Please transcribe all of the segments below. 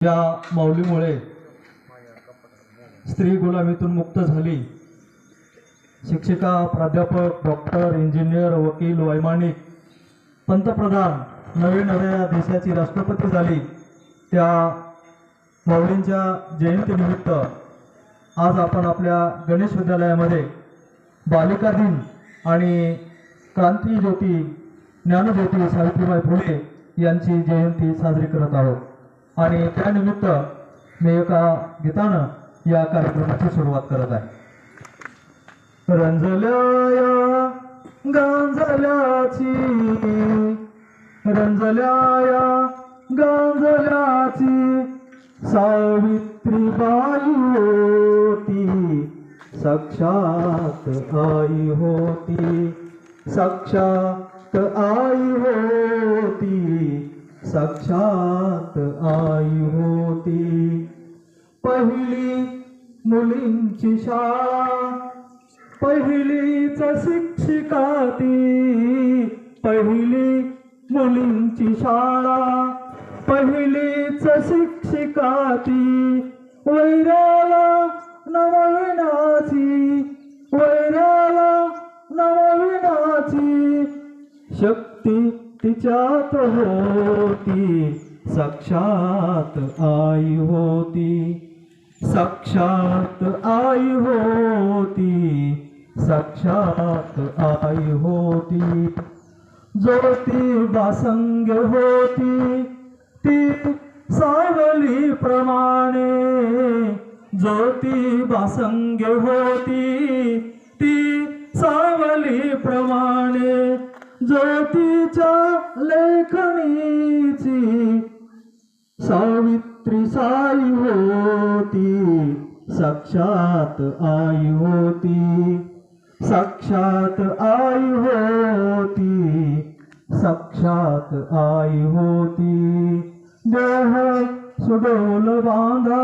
या माऊलीमुळे स्त्री गुलामीतून मुक्त झाली. शिक्षिका प्राध्यापक डॉक्टर इंजिनियर वकील वैमानिक पंतप्रधान नवीन नव्या देशाची राष्ट्रपती झाली. त्या माऊलींच्या जयंतीनिमित्त आज आपण आपल्या गणेश विद्यालयामध्ये बालिका दिन आणि क्रांती ज्योती ज्ञानज्योती सावित्रीबाई फुले यांची जयंती साजरी करत आहोत. आणि त्यानिमित्त मी एका गीतानं या कार्यक्रमाची सुरुवात करत आहे. रंजल्या गांजल्याची रंजल्या या गांजल्याची सावित्रीबाई होती साक्षात आई होती साक्षात आई होती. साक्षात आई होती. पहिली मुलींची शाळा पहिलीच शिक्षिका ती. पहिली मुलींची शाळा पहिलीच शिक्षिका ती. वैराला नवविनाची वैराला नवविनाची. शक्ती तिच्यात होती साक्षात आई होती. साक्षात आई होती साक्षात आई होती. ज्योती बासंग होती ती सावली प्रमाणे. ज्योती बासंग होती ती सावली प्रमाणे. ज्योतीच्या लेखणीची सावित्री साई होती साक्षात आई होती साक्षात आई होती साक्षात आई होती. देह सुडोल बांधा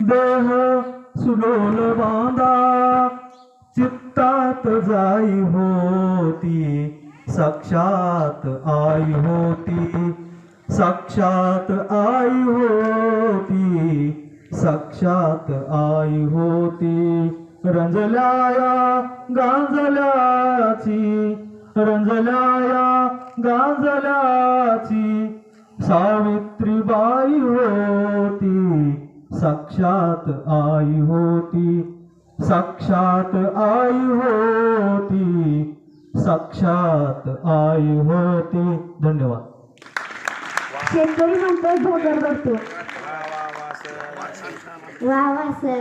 देह सुडोल बांधा चित्तात जाई होती साक्षात आई होती साक्षात आई होती साक्षात आई होती. रंजल्याया गांजल्याची रंजल्याया गांजल्याची सावित्रीबाई होती साक्षात आई होती. साक्षात आई होती. साक्षात आई होती. धन्यवाद. शेतकरी म्हणतो भोगर करतो वा वा वा सर. वा वा सर.